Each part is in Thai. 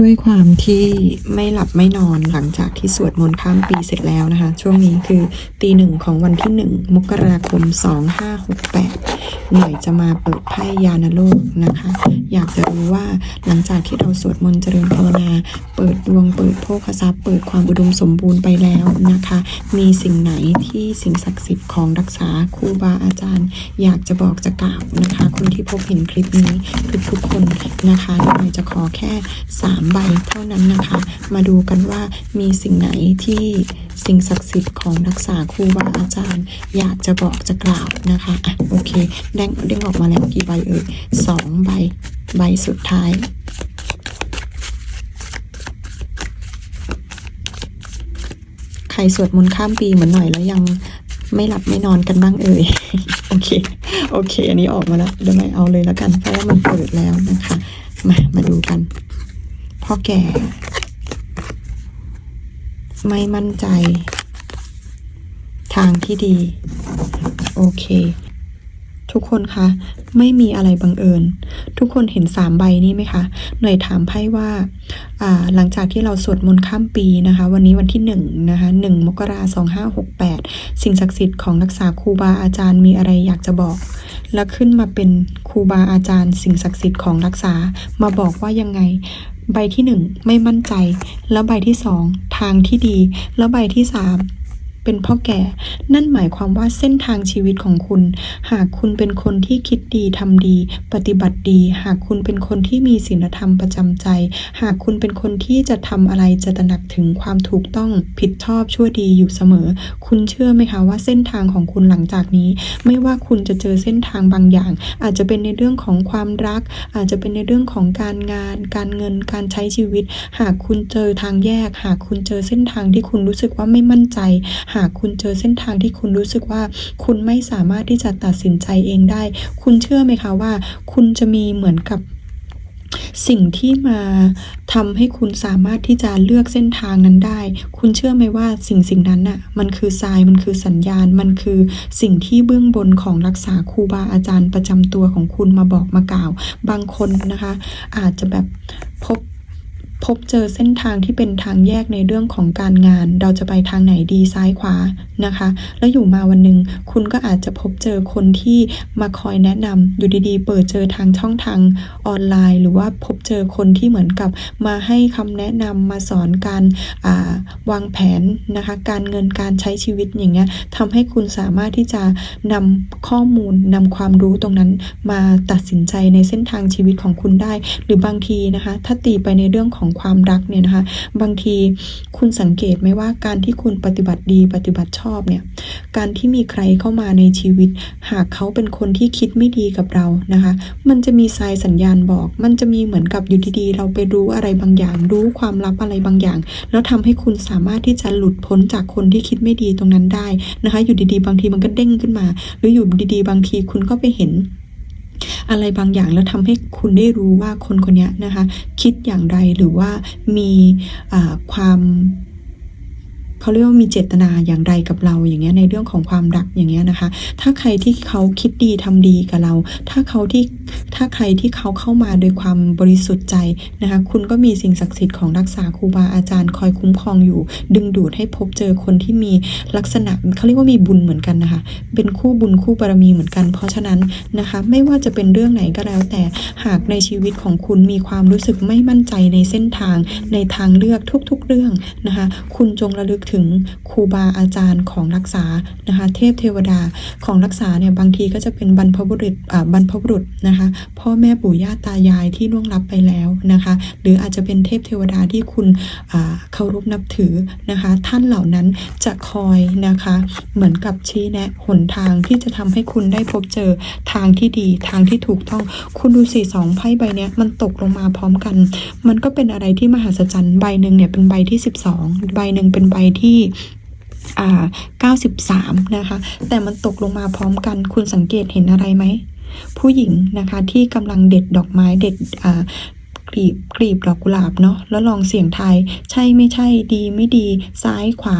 ด้วยความที่ไม่หลับไม่นอนหลังจากที่สวดมนต์ข้ามปีเสร็จแล้วนะคะ ช่วงนี้คือตีหนึ่งของวันที่หนึ่งมกราคม 2568 หน่อยจะมาเปิดไพ่ยานโลกนะคะ อยากจะรู้ว่าหลังจากที่เราสวดมนต์เจริญภาวนา เปิดดวงเปิดโภคทรัพย์ เปิดความอุดมสมบูรณ์ไปแล้วนะคะ มีสิ่งไหนที่สิ่งศักดิ์สิทธิ์ของรักษาครูบาอาจารย์ อยากจะบอกจะกล่าวนะคะ คนที่พบเห็นคลิปนี้ทุกๆคนนะคะหน่อยจะขอแค่สา3 ใบเท่านั้นนะคะ มาดูกันว่ามีสิ่งไหนที่สิ่งศักดิ์สิทธิ์ของรักษาครูบาอาจารย์ อยากจะบอกจะกล่าวนะคะอะโอเคแดงเด้งออกมาแล้วกี่ใบเอ่ยสองใบใบสุดท้ายใครสวดมนต์ข้ามปีเหมือนหน่อยแล้วยังไม่หลับไม่นอนกันบ้างเอ่ยโอเคโอเค อันนี้ออกมาแล้วเดี๋ยวไม่เอาเลยแล้วกัน เพราะว่ามันเปิดแล้วนะคะ มามาดูกัน พ่อแก่ ไม่มั่นใจ ทางที่ดี โอเค ทุกคนคะ ไม่มีอะไรบังเอิญ ทุกคนเห็นสามใบนี้ไหมคะหน่อยถามไพ่ว่าอ่าหลังจากที่เราสวดมนต์ข้ามปีนะคะ วันนี้วันที่หนึ่งนะคะหนึ่งมกราสองห้าหกแปดสิ่งศักดิ์สิทธิ์ของรักษาครูบาอาจารย์มีอะไรอยากจะบอกแล้วขึ้นมาเป็นครูบาอาจารย์สิ่งศักดิ์สิทธิ์ของรักษามาบอกว่ายังไง ใบที่หนึ่งไม่มั่นใจ แล้วใบที่สองทางที่ดี แล้วใบที่สาม เป็นพ่อแก่ นั่นหมายความว่าเส้นทางชีวิตของคุณ หากคุณเป็นคนที่คิดดีทำดี ปฏิบัติดี หากคุณเป็นคนที่มีศีลธรรมประจำใจ หากคุณเป็นคนที่จะทำอะไรจะตระหนักถึงความถูกต้องผิดชอบชั่วดีอยู่เสมอ คุณเชื่อไหมคะว่าเส้นทางของคุณหลังจากนี้ ไม่ว่าคุณจะเจอเส้นทางบางอย่าง อาจจะเป็นในเรื่องของความรัก อาจจะเป็นในเรื่องของการงาน การเงินการใช้ชีวิต หากคุณเจอทางแยก หากคุณเจอเส้นทางที่คุณรู้สึกว่าไม่มั่นใจ หากคุณเจอเส้นทางที่คุณรู้สึกว่า คุณไม่สามารถที่จะตัดสินใจเองได้ คุณเชื่อไหมคะว่า คุณจะมีเหมือนกับสิ่งที่มาทำให้คุณสามารถที่จะเลือกเส้นทางนั้นได้ คุณเชื่อไหมว่าสิ่งสิ่งนั้นน่ะ มันคือทราย มันคือสัญญาณ มันคือสิ่งที่เบื้องบนของรักษาครูบาอาจารย์ประจำตัวของคุณมาบอกมากล่าว บางคนนะคะ อาจจะแบบพบ พบเจอเส้นทางที่เป็นทางแยกในเรื่องของการงาน เราจะไปทางไหนดีซ้ายขวานะคะ แล้วอยู่มาวันหนึ่งคุณก็อาจจะพบเจอคนที่มาคอยแนะนำอยู่ดีๆ เปิดเจอทางช่องทางออนไลน์ หรือว่าพบเจอคนที่เหมือนกับมาให้คำแนะนำมาสอนการาวางแผนนะคะ การเงินการใช้ชีวิตอย่างเงี้ยทำให้คุณสามารถที่จะนำข้อมูลนำความรู้ตรงนั้นมาตัดสินใจในเส้นทางชีวิตของคุณได้ หรือบางทีนะคะ ถ้าตีไปในเรื่องของความรักเนี่ยนะคะ บางทีคุณสังเกตไหมว่าการที่คุณปฏิบัติดีปฏิบัติชอบเนี่ย การที่มีใครเข้ามาในชีวิต หากเขาเป็นคนที่คิดไม่ดีกับเรานะคะ มันจะมีสายสัญญาณบอก มันจะมีเหมือนกับอยู่ดีๆ เราไปรู้อะไรบางอย่าง รู้ความลับอะไรบางอย่าง แล้วทำให้คุณสามารถที่จะหลุดพ้นจากคนที่คิดไม่ดีตรงนั้นได้นะคะ อยู่ดีๆ บางทีมันก็เด้งขึ้นมา หรืออยู่ดีๆ บางทีคุณก็ไปเห็น อะไรบางอย่างแล้วทำให้คุณได้รู้ว่าคนคนนี้นะคะ คิดอย่างไรหรือว่ามีความ เขาเรียกว่ามีเจตนาอย่างไรกับเราอย่างเงี้ยในเรื่องของความรักอย่างเงี้ยนะคะ ถ้าใครที่เขาคิดดีทำดีกับเรา ถ้าเขาที่ถ้าใครที่เขาเข้ามาโดยความบริสุทธิ์ใจนะคะ คุณก็มีสิ่งศักดิ์สิทธิ์ของรักษาครูบาอาจารย์คอยคุ้มครองอยู่ ดึงดูดให้พบเจอคนที่มีลักษณะเขาเรียกว่ามีบุญเหมือนกันนะคะ เป็นคู่บุญคู่บารมีเหมือนกัน เพราะฉะนั้นนะคะ ไม่ว่าจะเป็นเรื่องไหนก็แล้ว แต่หากในชีวิตของคุณมีความรู้สึกไม่มั่นใจในเส้นทางในทางเลือกทุกๆเรื่องนะคะ คุณจงระลึกถึงครูบาอาจารย์ของรักษานะคะเทพเทวดาของรักษาเนี่ยบางทีก็จะเป็นบรรพบุรุษบรรพบุรุษนะคะพ่อแม่ปู่ย่าตายายที่ล่วงลับไปแล้วนะคะหรืออาจจะเป็นเทพเทวดาที่คุณเคารพนับถือนะคะท่านเหล่านั้นจะคอยนะคะเหมือนกับชี้แนะหนทางที่จะทำให้คุณได้พบเจอทางที่ดีทางที่ถูกต้องคุณดูสี่สองไพ่ใบเนี้ยมันตกลงมาพร้อมกัน มันก็เป็นอะไรที่มหัศจรรย์ใบหนึ่งเนี่ยเป็นใบที่ 12 ใบหนึ่งเป็นใบที่93 นะคะ แต่มันตกลงมาพร้อมกัน คุณสังเกตเห็นอะไรไหม ผู้หญิงนะคะที่กำลังเด็ดดอกไม้เด็ดกลีบกลีบดอกกุหลาบเนาะ แล้วลองเสียงทาย ใช่ไม่ใช่ ดีไม่ดี ซ้ายขวา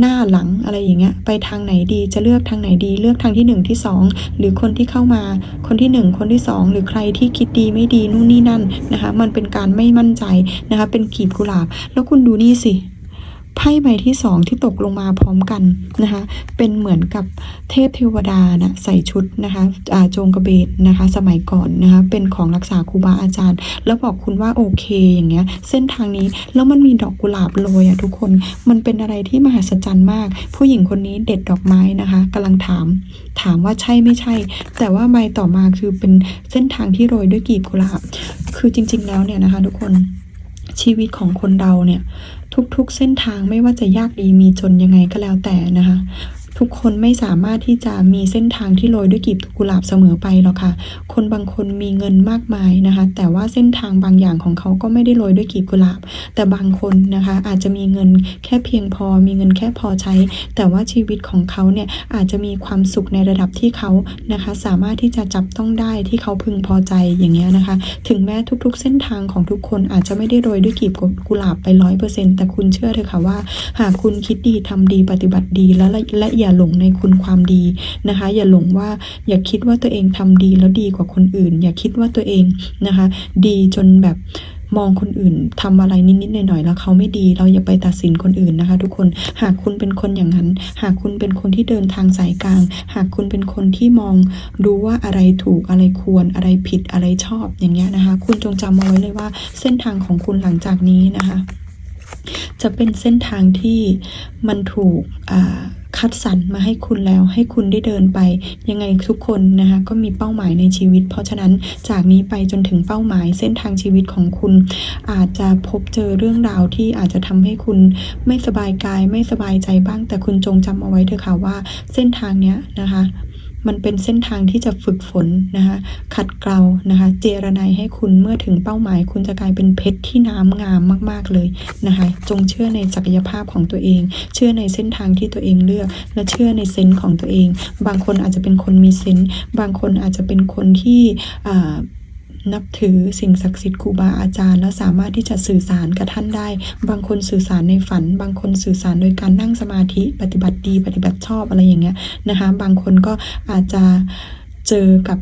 หน้าหลังอะไรอย่างเงี้ย ไปทางไหนดี จะเลือกทางไหนดี เลือกทางที่หนึ่งที่สองหรือคนที่เข้ามา คนที่หนึ่งคนที่สองหรือใครที่คิดดีไม่ดีนู่นนี่นั่นนะคะ มันเป็นการไม่มั่นใจนะคะ เป็นกีบกุหลาบ แล้วคุณดูนี่สิ ไพ่ใบที่สองที่ตกลงมาพร้อมกันนะคะ เป็นเหมือนกับเทพเทวดานะใส่ชุดนะคะโจงกระเบนนะคะ สมัยก่อนนะคะ เป็นของรักษาครูบาอาจารย์ แล้วบอกคุณว่าโอเคอย่างเงี้ย เส้นทางนี้แล้วมันมีดอกกุหลาบโรยอะทุกคน มันเป็นอะไรที่มหัศจรรย์มาก ผู้หญิงคนนี้เด็ดดอกไม้นะคะกำลังถาม ถามว่าใช่ไม่ใช่ แต่ว่าใบต่อมาคือเป็นเส้นทางที่โรยด้วยกีบกุหลาบ คือจริง ๆ แล้วเนี่ยนะคะ ทุกคนชีวิตของคนเราเนี่ย ทุกๆเส้นทางไม่ว่าจะยากดีมีจนยังไงก็แล้วแต่นะคะ ทุกคนไม่สามารถที่จะมีเส้นทางที่โรยด้วยกลีบกุหลาบเสมอไปหรอกค่ะ คนบางคนมีเงินมากมายนะคะ แต่ว่าเส้นทางบางอย่างของเขาก็ไม่ได้โรยด้วยกลีบกุหลาบ แต่บางคนนะคะ อาจจะมีเงินแค่เพียงพอ มีเงินแค่พอใช้ แต่ว่าชีวิตของเขาเนี่ยอาจจะมีความสุขในระดับที่เขานะคะ สามารถที่จะจับต้องได้ที่เขาพึงพอใจอย่างเงี้ยนะคะ ถึงแม้ทุกๆ เส้นทางของทุกคนอาจจะไม่ได้โรยด้วยกลีบกุหลาบไปร้อยเปอร์เซ็นต์แต่คุณเชื่อเถอะค่ะว่า หากคุณคิดดีทำดีปฏิบัติดีแล้วละและอย่าหลงในคุณความดีนะคะ อย่าหลงว่าอย่าคิดว่าตัวเองทำดีแล้วดีกว่าคนอื่น อย่าคิดว่าตัวเองนะคะ ดีจนแบบมองคนอื่นทำอะไรนิดๆหน่อยๆแล้วเขาไม่ดีเราอย่าไปตัดสินคนอื่นนะคะ ทุกคนหากคุณเป็นคนอย่างนั้น หากคุณเป็นคนที่เดินทางสายกลาง หากคุณเป็นคนที่มองรู้ว่าอะไรถูกอะไรควรอะไรผิดอะไรชอบอย่างเงี้ยนะคะ คุณจงจำเอาไว้เลยว่าเส้นทางของคุณหลังจากนี้นะคะ จะเป็นเส้นทางที่มันถูกอ่า คัดสรรมาให้คุณแล้วให้คุณได้เดินไป ยังไงทุกคนนะคะก็มีเป้าหมายในชีวิต เพราะฉะนั้นจากนี้ไปจนถึงเป้าหมายเส้นทางชีวิตของคุณ อาจจะพบเจอเรื่องราวที่อาจจะทำให้คุณไม่สบายกายไม่สบายใจบ้าง แต่คุณจงจำเอาไว้เถอะค่ะว่าเส้นทางเนี้ยนะคะ มันเป็นเส้นทางที่จะฝึกฝนนะคะขัดเกลานะคะ เจรนายให้คุณเมื่อถึงเป้าหมาย คุณจะกลายเป็นเพชรที่น้ำงามมาก ๆเลยนะคะจงเชื่อในศักยภาพของตัวเอง เชื่อในเส้นทางที่ตัวเองเลือก และเชื่อในเซนส์ของตัวเอง บางคนอาจจะเป็นคนมีเซนส์บางคนอาจจะเป็นคนที่อ่า นับถือสิ่งศักดิ์สิทธิ์ครูบาอาจารย์ และสามารถที่จะสื่อสารกับท่านได้ บางคนสื่อสารในฝัน บางคนสื่อสารโดยการนั่งสมาธิปฏิบัติดีปฏิบัติชอบอะไรอย่างเงี้ยนะคะ บางคนก็อาจจะเจอกับ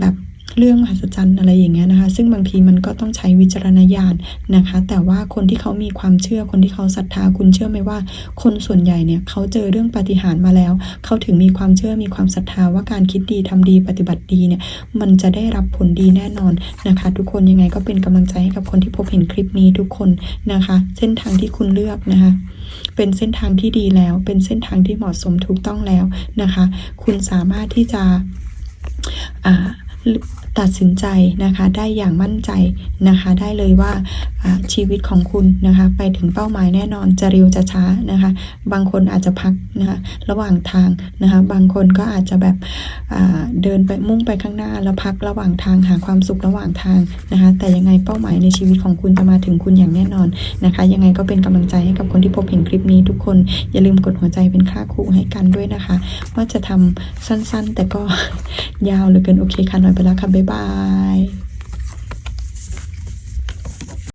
แบบ เรื่องมหัศจรรย์อะไรอย่างเงี้ยนะคะ ซึ่งบางทีมันก็ต้องใช้วิจารณญาณนะคะ แต่ว่าคนที่เขามีความเชื่อคนที่เขาศรัทธาคุณเชื่อไหมว่า คนส่วนใหญ่เนี่ยเขาเจอเรื่องปาฏิหารย์มาแล้ว เขาถึงมีความเชื่อมีความศรัทธาว่าการคิดดีทำดีปฏิบัติดีเนี่ยมันจะได้รับผลดีแน่นอนนะคะ ทุกคนยังไงก็เป็นกำลังใจให้กับคนที่พบเห็นคลิปนี้ทุกคนนะคะ เส้นทางที่คุณเลือกนะคะเป็นเส้นทางที่ดีแล้ว เป็นเส้นทางที่เหมาะสมถูกต้องแล้วนะคะ คุณสามารถที่จะอ่า 你ตัดสินใจนะคะได้อย่างมั่นใจนะคะได้เลยว่าชีวิตของคุณนะคะไปถึงเป้าหมายแน่นอนจะเร็วจะช้านะคะบางคนอาจจะพักนะคะระหว่างทางนะคะบางคนก็อาจจะแบบเดินไปมุ่งไปข้างหน้าแล้วพักระหว่างทางหาความสุขระหว่างทางนะคะแต่ยังไงเป้าหมายในชีวิตของคุณจะมาถึงคุณอย่างแน่นอนนะคะยังไงก็เป็นกำลังใจให้กับคนที่พบเห็นคลิปนี้ทุกคนอย่าลืมกดหัวใจเป็นค่าครูให้กันด้วยนะคะ ว่าจะทำสั้นๆ แต่ก็ยาวเหลือเกินโอเคค่ะหน่อยไปแล้วค่ะบ๊ายบาย